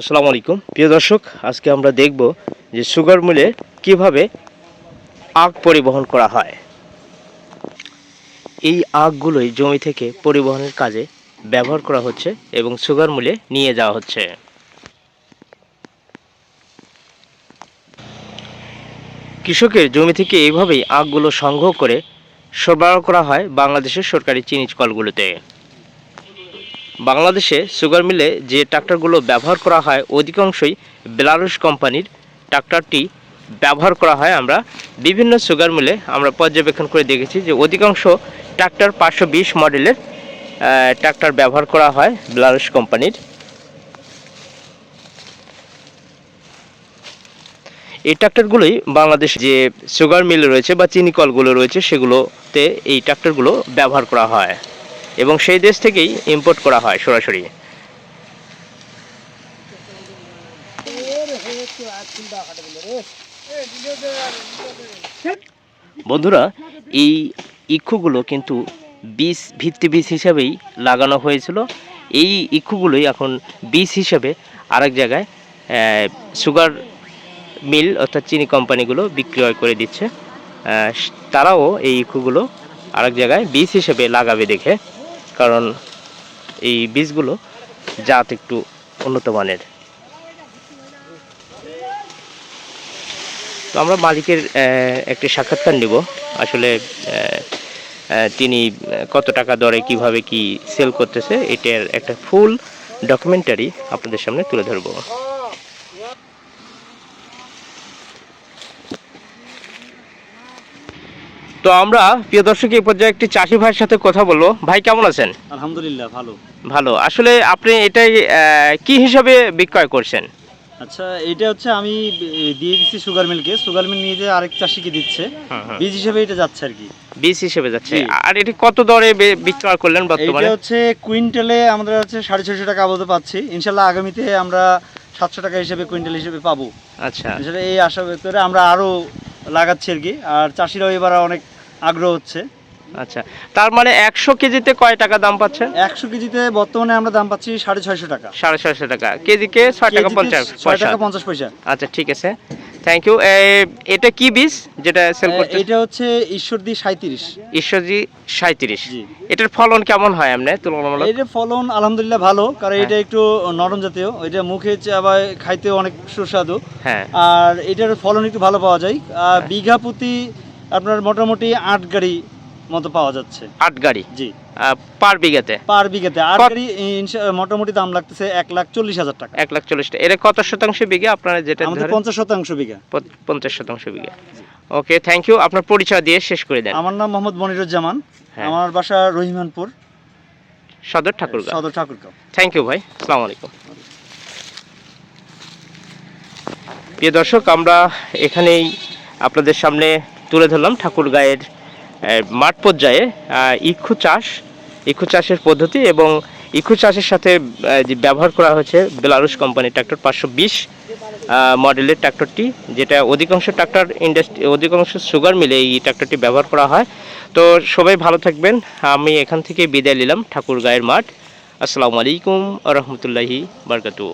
আসসালামু আলাইকুম। প্রিয় দর্শক, আজকে আমরা দেখব যে সুগার মিলে কীভাবে আখ পরিবহন করা হয়। এই আখগুলোই জমি থেকে পরিবহনের কাজে ব্যবহার করা হচ্ছে এবং সুগার মিলে নিয়ে যাওয়া হচ্ছে। কৃষকের জমি থেকে এইভাবেই আখগুলো সংগ্রহ করে সরবরাহ করা হয় বাংলাদেশের সরকারি চিনি কলগুলোতে। বাংলাদেশে সুগার মিলে যে ট্রাক্টরগুলো ব্যবহার করা হয়, অধিকাংশই বেলারুশ কোম্পানির ট্রাক্টরটি ব্যবহার করা হয় আমরা। বিভিন্ন সুগার মিলে আমরা পর্যবেক্ষণ করে দেখেছি যে অধিকাংশ ট্রাক্টর পাঁচশো বিশ মডেলের ট্রাক্টর ব্যবহার করা হয় বেলারুশ কোম্পানির। এই ট্রাক্টরগুলোই বাংলাদেশ যে সুগার মিল রয়েছে বা চিনি কলগুলো রয়েছে, সেগুলোতে এই ট্রাক্টরগুলো ব্যবহার করা হয়। এবং সেই দেশ থেকেই ইম্পোর্ট করা হয় সরাসরি। বন্ধুরা, এই ইক্ষুগুলো কিন্তু বীজ ভিত্তি বীজ হিসাবেই লাগানো হয়েছিল। এই ইক্ষুগুলোই এখন বীজ হিসাবে আরেক জায়গায় সুগার মিল অর্থাৎ চিনি কোম্পানিগুলো বিক্রয় করে দিচ্ছে। তারাও এই ইক্ষুগুলো আরেক জায়গায় বীজ হিসেবে লাগাবে দেখে। কারণ এই বীজগুলো জাত একটু উন্নত মানের। তো আমরা মালিকের একটি সাক্ষাৎকার নিব। আসলে তিনি কত টাকা দরে কীভাবে কি সেল করতেছে, এটার একটা ফুল ডকুমেন্টারি আপনাদের সামনে তুলে ধরবো। তো আমরা প্রিয় দর্শক এই পর্যায়ে একটি চাষি ভাইয়ের সাথে কথা বলব। ভাই কেমন আছেন? আলহামদুলিল্লাহ ভালো। ভালো। আসলে আপনি এটাই কি হিসাবে বিক্রয় করছেন? আচ্ছা এটা হচ্ছে আমি দিয়ে দিচ্ছি সুগার মিলকে। সুগার মিল নিয়ে যে আরেক চাষিকে দিচ্ছে। বীজ হিসেবে এটা যাচ্ছে আর কি। বীজ হিসেবে যাচ্ছে। আর এটি কত দরে বিক্রয় করলেন বর্তমানে? হচ্ছে কুইন্টালে আমাদের হচ্ছে সাড়ে ছয়শো টাকা আপাতত পাচ্ছি। ইনশাল্লাহ আগামীতে আমরা সাতশো টাকা হিসেবে কুইন্টাল হিসেবে পাবো। আচ্ছা। এই আশা করে আমরা আরও লাগাচ্ছি আর কি। আর চাষিরাও এবার অনেক আগ্রহ হচ্ছে। আচ্ছা তার মানে একশো কেজিতে কয় টাকা দাম পাচ্ছেন একশো কেজিতে বর্তমানে আমরা দাম পাচ্ছি সাড়ে ছয়শো টাকা। সাড়ে ছয়শো টাকা। কেজিকে ছয় টাকা পঞ্চাশ ছয় টাকা পঞ্চাশ পয়সা। আচ্ছা ঠিক আছে। থ্যাংক ইউ এটা কি বীজ যেটা সেল করতে এটা হচ্ছে ঈশ্বরদী সাঁত্রিশ ঈশ্বরজি সাঁত্রিশ জি। এটার ফলন কেমন হয় এমনি তুলনামূলক? এটা ফলন আলহামদুলিল্লাহ ভালো কারণ হ্যাঁ। এটা একটু নরম জাতীয়। এটা মুখে আবার খাইতে অনেক সুস্বাদু। হ্যাঁ। আর এটার ফলন একটু ভালো পাওয়া যায়। আর হ্যাঁ। বিঘা প্রতি আপনার মোটামুটি আট গাড়ি মতো পাওয়া যাচ্ছে। আট গাড়ি? জি। পার বিঘাতে? পার বিঘাতে। আট গাড়ি মোটামুটি দাম লাগতেছে এক লাখ চল্লিশ হাজার টাকা। এক লাখ চল্লিশ টাকা এটা কত শতাংশ বিঘা আপনারা যেটা আমাদের পঞ্চাশ শতাংশ বিঘা। পঞ্চাশ শতাংশ বিঘা। ওকে থ্যাংক ইউ আপনার পরিচয় দিয়ে শেষ করে দেন। আমার নাম মোহাম্মদ মনিরুজ্জামান। হ্যাঁ। আমার বাসা রহিমানপুর। সদর ঠাকুরগাঁও। সদর ঠাকুরগাঁও। থ্যাংক ইউ ভাই। আসসালামু আলাইকুম। প্রিয় দর্শক আমরা এখানেই আপনাদের সামনে তুলে ধরলাম ঠাকুরগাঁয়ের আহ, মাঠ পর্যায়ে ইক্ষু চাষ ইক্ষু চাষের পদ্ধতি এবং ইক্ষু চাষের সাথে যে ব্যবহার করা হয়েছে বেলারুশ কোম্পানির ট্রাক্টর পাঁচশো বিশ মডেলের ট্রাক্টরটি যেটা অধিকাংশ ট্রাক্টর ইন্ডাস্ট্রি অধিকাংশ সুগার মিলে এই ট্রাক্টরটি ব্যবহার করা হয়। তো সবাই ভালো থাকবেন আমি এখান থেকে বিদায় নিলাম ঠাকুরগাঁয়ের মাঠ। আসসালামু আলাইকুম রহমতুল্লাহি বারকাতু